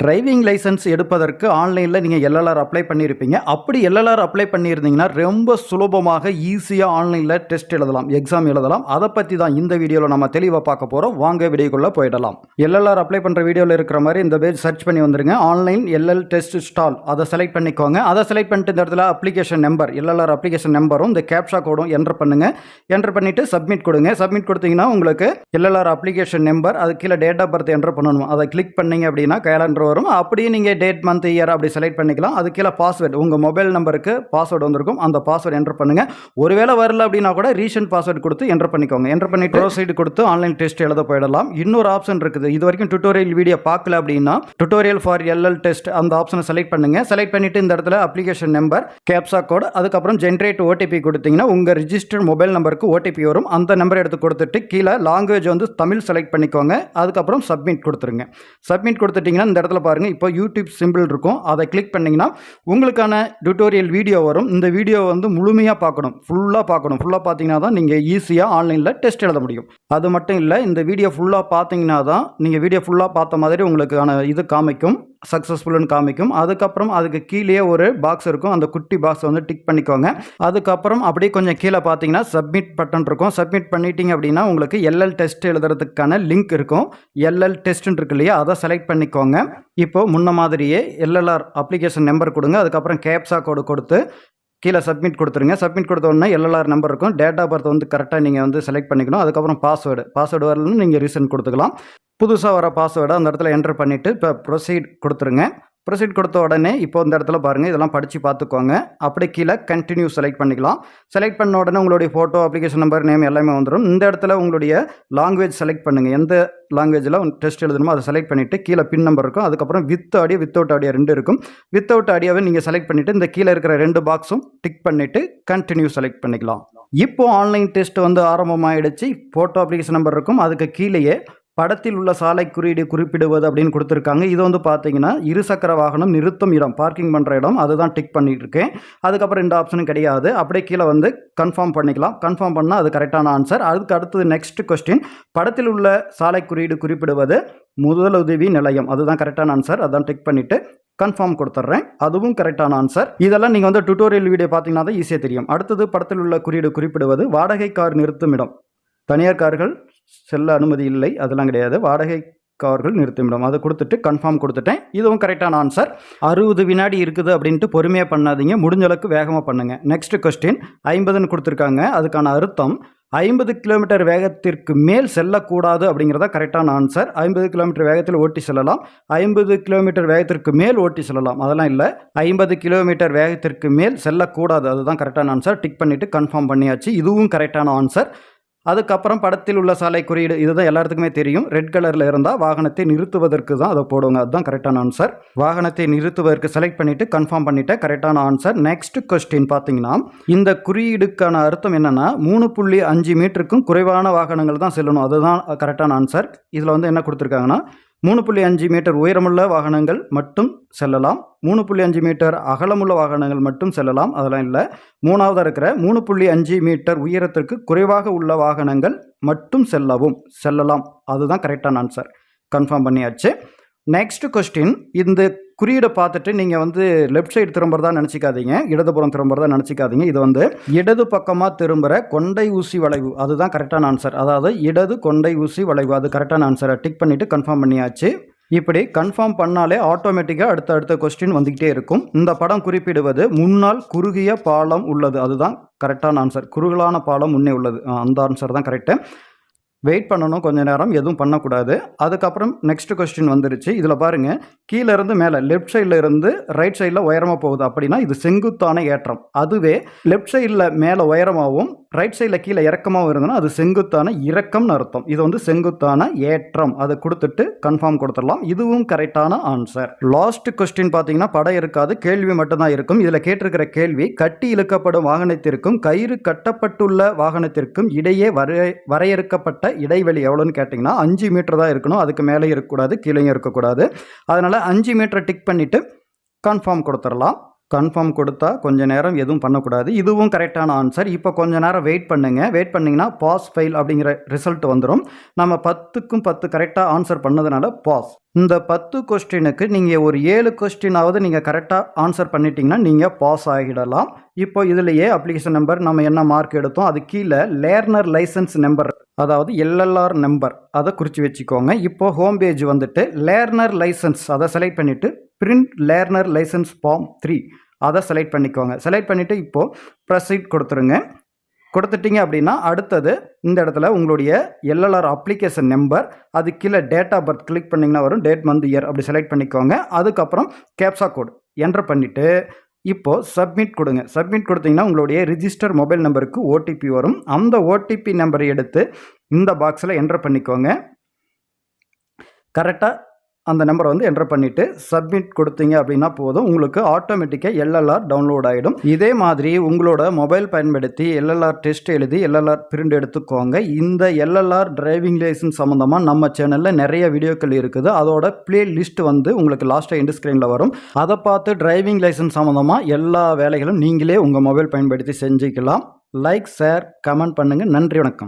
Driving licence எடுப்பதற்கு ஆன்லைனில் நீங்கள் எல்எல்ஆர் அப்ளை பண்ணியிருப்பீங்க. அப்படி எல்எல்ஆர் அப்ளை பண்ணியிருந்தீங்கன்னா ரொம்ப சுலபமாக ஈஸியாக ஆன்லைனில் டெஸ்ட் எழுதலாம் எக்ஸாம் எழுதலாம். அதை பற்றி தான் இந்த வீடியோவில் நம்ம தெளிவாக பார்க்க போகிறோம் வாங்க வீடியோக்குள்ளே போயிடலாம். எல்எல்ஆர் அப்ளை பண்ணுற வீடியோவில் இருக்கிற மாதிரி இந்த பேஜ் சர்ச் பண்ணி வந்துருங்க. ஆன்லைன் எல்எல் டெஸ்ட் ஸ்டால் அதை செலக்ட் பண்ணிக்கோங்க. அதை செலக்ட் பண்ணிட்டு இந்த இடத்துல அப்ளிகேஷன் நம்பர் எல்எல்ஆர் அப்ளிகேஷன் நம்பரும் இந்த கேப்ஷா கோடும் என்டர் பண்ணுங்க. என்டர் பண்ணிவிட்டு சப்மிட் கொடுங்க. சப்மிட் கொடுத்தீங்கன்னா உங்களுக்கு எல்எல்ஆர் அப்ளிகேஷன் நம்பர் அது கீழே டேட் ஆஃப் பர்த் என்டர் பண்ணணும். அதை கிளிக் பண்ணிங்க அப்படின்னா வரும். அப்படியே நீங்கள் டேட் மந்த் இயர் அப்படி செலக்ட் பண்ணிக்கலாம். அது கீழே பாஸ்வேர்டு உங்கள் மொபைல் நம்பருக்கு பாஸ்வேர்டு வந்திருக்கும். அந்த பாஸ்வேர்டு என்டர் பண்ணுங்க. ஒருவேளை வரல அப்படின்னா கூட ரீசெண்ட் பாஸ்வேர்டு கொடுத்து என்டர் பண்ணிக்கோங்க. என்டர் பண்ணி ப்ரோசைடு கொடுத்து ஆன்லைன் டெஸ்ட் எழுத போயிடலாம். இன்னொரு ஆப்ஷன் இருக்குது. இது வரைக்கும் டுட்டோரியல் வீடியோ பார்க்கல அப்படின்னா டுட்டோரியல் ஃபார் எல்எல் டெஸ்ட் அந்த ஆப்ஷனை செலக்ட் பண்ணுங்க. செலக்ட் பண்ணிட்டு இந்த இடத்துல அப்ளிகேஷன் நம்பர் கேப்சா கோடு அதுக்கப்புறம் ஜென்ரேட் ஓடிபி கொடுத்தீங்கன்னா உங்கள் ரிஜிஸ்டர் மொபைல் நம்பருக்கு ஓடிபி வரும். அந்த நம்பர் எடுத்து கொடுத்துட்டு கீழே லாங்குவேஜ் வந்து தமிழ் செலக்ட் பண்ணிக்கோங்க. அதுக்கப்புறம் சப்மிட் கொடுத்துருங்க. சப்மிட் கொடுத்துட்டிங்கன்னா இந்த இடத்துல பாருங்கள் இப்போ யூடியூப் சிம்பிள் இருக்கும். அதை கிளிக் பண்ணிங்கன்னா உங்களுக்கான டியூட்டோரியல் வீடியோ வரும். இந்த வீடியோ வந்து முழுமையாக பார்க்கணும். ஃபுல்லாக பார்க்கணும். ஃபுல்லாக பார்த்தீங்கன்னா தான் நீங்கள் ஈஸியாக ஆன்லைனில் டெஸ்ட் எழுத முடியும். அது மட்டும் இல்லை இந்த வீடியோ ஃபுல்லாக பார்த்தீங்கன்னா தான் நீங்கள் வீடியோ ஃபுல்லாக பார்த்த மாதிரி உங்களுக்கான இது காமிக்கும். சக்ஸஸ்ஃபுல்னு காமிக்கும். அதுக்கப்புறம் அதுக்கு கீழே ஒரு பாக்ஸ் இருக்கும். அந்த குட்டி பாக்ஸ் வந்து டிக் பண்ணிக்கோங்க. அதுக்கப்புறம் அப்படியே கொஞ்சம் கீழே பார்த்தீங்கன்னா சப்மிட் பட்டன் இருக்கும். சப்மிட் பண்ணிட்டீங்க அப்படின்னா உங்களுக்கு எல்எல் டெஸ்ட் எழுதுறதுக்கான லிங்க் இருக்கும். எல்எல் டெஸ்ட்னு இருக்கு இல்லையா? அதை செலக்ட் பண்ணிக்கோங்க. இப்போ முன்ன மாதிரியே எல்எல்ஆர் அப்ளிகேஷன் நம்பர் கொடுங்க. அதுக்கப்புறம் கேப்சா கோடு கொடுத்து கீழே சப்மிட் கொடுத்துருங்க. சப்மிட் கொடுத்த எல்எல்ஆர் நம்பர் இருக்கும். டேட் ஆஃப் பர்த் வந்து கரெக்டாக நீங்கள் வந்து செலக்ட் பண்ணிக்கணும். அதுக்கப்புறம் பாஸ்வேர்டு பாஸ்வேர்டு வரலன்னு நீங்கள் ரீசன் கொடுத்துக்கலாம். புதுசாக வர பாஸ்வேர்டை அந்த இடத்துல என்டர் பண்ணிவிட்டு இப்போ ப்ரொசீட் கொடுத்துருங்க. ப்ரொசீட் கொடுத்த உடனே இப்போ இந்த இடத்துல பாருங்கள் இதெல்லாம் படித்து பார்த்துக்கோங்க. அப்படியே கீழே கண்டினியூ செலக்ட் பண்ணிக்கலாம். செலக்ட் பண்ண உடனே உங்களுடைய ஃபோட்டோ அப்ளிகேஷன் நம்பர் நேம் எல்லாமே வந்துடும் இந்த இடத்துல உங்களுடைய லாங்குவேஜ் செலக்ட் பண்ணுங்கள் எந்த லாங்குவேஜில் டெஸ்ட் எழுதணுமோ அதை செலக்ட் பண்ணிவிட்டு கீழே பின் நம்பர் இருக்கும். அதுக்கப்புறம் வித் ஆடியோ வித்தவுட் ஆடியோ ரெண்டு இருக்கும். வித்தவுட் ஆடியோவை நீங்கள் செலக்ட் பண்ணிவிட்டு இந்த கீழே இருக்கிற ரெண்டு பாக்ஸும் டிக் பண்ணிவிட்டு கண்டினியூ செலக்ட் பண்ணிக்கலாம். இப்போ ஆன்லைன் டெஸ்ட் வந்து ஆரம்பமாகிடுச்சு ஃபோட்டோ அப்ளிகேஷன் நம்பர் இருக்கும். அதுக்கு கீழேயே படத்தில் உள்ள சாலை குறியீடு குறிப்பிடுவது அப்படின்னு கொடுத்துருக்காங்க. இது வந்து பார்த்தீங்கன்னா இருசக்கர வாகனம் நிறுத்தும் இடம் பார்க்கிங் பண்ணுற இடம் அதுதான் டிக் பண்ணிட்டு இருக்கேன் அதுக்கப்புறம் ரெண்டு ஆப்ஷனும் கிடையாது. அப்படியே கீழே வந்து கன்ஃபார்ம் பண்ணிக்கலாம். கன்ஃபார்ம் பண்ணால் அது கரெக்டான ஆன்சர் அதுக்கு அடுத்தது நெக்ஸ்ட் கொஸ்டின் படத்தில் உள்ள சாலை குறியீடு குறிப்பிடுவது முதலுதவி நிலையம். அதுதான் கரெக்டான ஆன்சர் அதான் டிக் பண்ணிவிட்டு கன்ஃபார்ம் கொடுத்துட்றேன். அதுவும் கரெக்டான ஆன்சர் இதெல்லாம் நீங்கள் வந்து டுட்டோரியல் வீடியோ பார்த்தீங்கன்னா தான் ஈஸியாக தெரியும். அடுத்தது படத்தில் உள்ள குறியீடு குறிப்பிடுவது வாடகை கார் நிறுத்தும் இடம். தனியார் கார்கள் செல்ல அனுமதி இல்லை அதெல்லாம் கிடையாது. வாடகை கார்கள் நிறுத்துமிடம் அதை கொடுத்துட்டு கன்ஃபார்ம் கொடுத்துட்டேன். இதுவும் கரெக்டான ஆன்சர் அறுபது வினாடி இருக்குது அப்படின்ட்டு பொறுமையாக பண்ணாதீங்க. முடிஞ்சளவுக்கு வேகமாக பண்ணுங்கள் நெக்ஸ்ட் கொஸ்டின் ஐம்பதுன்னு கொடுத்துருக்காங்க. அதுக்கான அர்த்தம் ஐம்பது கிலோமீட்டர் வேகத்திற்கு மேல் செல்லக்கூடாது அப்படிங்கிறதா கரெக்டான ஆன்சர் ஐம்பது கிலோமீட்டர் வேகத்தில் ஓட்டி செல்லலாம். ஐம்பது கிலோமீட்டர் வேகத்திற்கு மேல் ஓட்டி செல்லலாம். அதெல்லாம் இல்லை. ஐம்பது கிலோமீட்டர் வேகத்திற்கு மேல் செல்லக்கூடாது. அதுதான் கரெக்டான ஆன்சர் டிக் பண்ணிவிட்டு கன்ஃபார்ம் பண்ணியாச்சு. இதுவும் கரெக்டான ஆன்சர் அதுக்கப்புறம் படத்தில் உள்ள சாலை குறியீடு இதுதான் எல்லாத்துக்குமே தெரியும். ரெட் கலரில் இருந்தால் வாகனத்தை நிறுத்துவதற்கு தான் அதை போடுவாங்க. அதுதான் கரெக்டான ஆன்சர் வாகனத்தை நிறுத்துவதற்கு செலக்ட் பண்ணிவிட்டு கன்ஃபார்ம் பண்ணிவிட்டு கரெக்டான ஆன்சர் நெக்ஸ்ட் கொஸ்டின் பார்த்தீங்கன்னா இந்த குறியீடுக்கான அர்த்தம் என்னென்னா மூணு புள்ளி அஞ்சு மீட்டருக்கும் குறைவான வாகனங்கள் தான் செல்லணும். அதுதான் கரெக்டான ஆன்சர் இதில் வந்து என்ன கொடுத்துருக்காங்கன்னா மூணு புள்ளி அஞ்சு மீட்டர் உயரமுள்ள வாகனங்கள் மட்டும் செல்லலாம். மூணு புள்ளி அஞ்சு மீட்டர் அகலமுள்ள வாகனங்கள் மட்டும் செல்லலாம். அதெல்லாம் இல்லை. மூணாவதாக இருக்கிற மூணு புள்ளி அஞ்சு மீட்டர் உயரத்திற்கு குறைவாக உள்ள வாகனங்கள் மட்டும் செல்லவும் செல்லலாம். அதுதான் கரெக்டான ஆன்சர் கன்ஃபார்ம் பண்ணியாச்சு. நெக்ஸ்ட் கொஸ்டின் இந்த குறியீடை பார்த்துட்டு நீங்கள் வந்து லெஃப்ட் சைடு திரும்புறதா நினச்சிக்காதீங்க இடதுபுறம் திரும்புறதா நினச்சிக்காதீங்க. இது வந்து இடது பக்கமாக திரும்புகிற கொண்டை ஊசி வளைவு. அதுதான் கரெக்டான ஆன்சர் அதாவது இடது கொண்டை ஊசி வளைவு. அது கரெக்டான ஆன்சரை டிக் பண்ணிவிட்டு கன்ஃபார்ம் பண்ணியாச்சு. இப்படி கன்ஃபார்ம் பண்ணாலே ஆட்டோமேட்டிக்காக அடுத்த அடுத்த கொஸ்டின் வந்துக்கிட்டே இருக்கும். இந்த படம் குறிப்பிடுவது முன்னால் குறுகிய பாலம் உள்ளது. அதுதான் கரெக்டான ஆன்சர் குறுகலான பாலம் முன்னே உள்ளது. அந்த ஆன்சர் தான் கரெக்டு வெயிட் பண்ணணும் கொஞ்ச நேரம் எதுவும் பண்ணக்கூடாது. அதுக்கப்புறம் நெக்ஸ்ட் கொஸ்டின் வந்துருச்சு. இதில் பாருங்கள் கீழேருந்து மேலே லெஃப்ட் சைடில் இருந்து ரைட் சைடில் உயரமாக போகுது அப்படின்னா இது செங்குத்தான ஏற்றம். அதுவே லெஃப்ட் சைடில் மேலே உயரமாகவும் ரைட் சைடில் கீழே இறக்கமாகவும் இருந்ததுன்னா அது செங்குத்தான இறக்கம்னு அர்த்தம். இது வந்து செங்குத்தான ஏற்றம். அதை கொடுத்துட்டு கன்ஃபார்ம் கொடுத்துடலாம். இதுவும் கரெக்டான ஆன்சர் லாஸ்ட் கொஸ்டின் பார்த்தீங்கன்னா படம் இருக்காது. கேள்வி மட்டும்தான் இருக்கும். இதில் கேட்டிருக்கிற கேள்வி கட்டி இழுக்கப்படும் வாகனத்திற்கும் கயிறு கட்டப்பட்டுள்ள வாகனத்திற்கும் இடையே வரைய வரையறுக்கப்பட்ட இடைவெளி எவ்வளோன்னு கேட்டிங்கன்னா அஞ்சு மீட்டர் தான் இருக்கணும். அதுக்கு மேலே இருக்கக்கூடாது கீழேயும் இருக்கக்கூடாது. அதனால் அஞ்சு மீட்டரை டிக் பண்ணிவிட்டு கன்ஃபார்ம் கொடுத்துடலாம். கன்ஃபார்ம் கொடுத்தா கொஞ்ச நேரம் எதுவும் பண்ணக்கூடாது. இதுவும் கரெக்டான ஆன்சர் இப்போ கொஞ்ச நேரம் வெயிட் பண்ணுங்க. வெயிட் பண்ணிங்கன்னா பாஸ் ஃபெயில் அப்படிங்கிற ரிசல்ட் வந்துடும் நம்ம பத்துக்கும் பத்து கரெக்டாக ஆன்சர் பண்ணதுனால பாஸ் இந்த பத்து கொஸ்டினுக்கு நீங்கள் ஒரு ஏழு கொஸ்டினாவது நீங்கள் கரெக்டாக ஆன்சர் பண்ணிட்டீங்கன்னா நீங்கள் பாஸ் ஆகிடலாம். இப்போ இதுலேயே அப்ளிகேஷன் நம்பர் நம்ம என்ன மார்க் எடுத்தோம்? அது கீழே லேர்னர் லைசன்ஸ் நம்பர் அதாவது எல்எல்ஆர் நம்பர் அதை குறித்து வச்சுக்கோங்க. இப்போ ஹோம் பேஜ் வந்துட்டு லேர்னர் லைசன்ஸ் அதை செலக்ட் பண்ணிவிட்டு print learner licence form three அதை செலக்ட் பண்ணிக்கோங்க. செலக்ட் பண்ணிவிட்டு இப்போது ப்ரொசீட் கொடுத்துருங்க. கொடுத்துட்டிங்க அப்படின்னா அடுத்தது இந்த இடத்துல உங்களுடைய எல்எல்ஆர் அப்ளிகேஷன் நம்பர் அது கீழே டேட் ஆஃப் பர்த் கிளிக் பண்ணிங்கன்னா வரும் டேட் மந்த் இயர் அப்படி செலக்ட் பண்ணிக்கோங்க. அதுக்கப்புறம் கேப்சா கோட் என்டர் பண்ணிவிட்டு இப்போது சப்மிட் கொடுங்க. சப்மிட் கொடுத்தீங்கன்னா உங்களுடைய ரிஜிஸ்டர் மொபைல் நம்பருக்கு ஓடிபி வரும். அந்த ஓடிபி நம்பரை எடுத்து இந்த பாக்ஸில் என்டர் பண்ணிக்கோங்க. கரெக்டாக அந்த நம்பரை வந்து என்டர் பண்ணிவிட்டு சப்மிட் கொடுத்தீங்க அப்படின்னா போதும். உங்களுக்கு ஆட்டோமேட்டிக்காக எல்எல்ஆர் டவுன்லோட் ஆகிடும் இதே மாதிரி உங்களோட மொபைல் பயன்படுத்தி எல்எல்ஆர் டெஸ்ட் எழுதி எல்எல்ஆர் பிரிண்ட் எடுத்துக்கோங்க. இந்த எல்எல்ஆர் டிரைவிங் லைசன்ஸ் சம்மந்தமாக நம்ம சேனலில் நிறைய வீடியோக்கள் இருக்குது. அதோட ப்ளே லிஸ்ட் வந்து உங்களுக்கு லாஸ்ட்டாக எண்டு ஸ்க்ரீனில் வரும். அதை பார்த்து டிரைவிங் லைசன்ஸ் சம்மந்தமாக எல்லா வேலைகளும் நீங்களே உங்கள் மொபைல் பயன்படுத்தி செஞ்சுக்கலாம். லைக் ஷேர் கமெண்ட் பண்ணுங்கள் நன்றி வணக்கம்.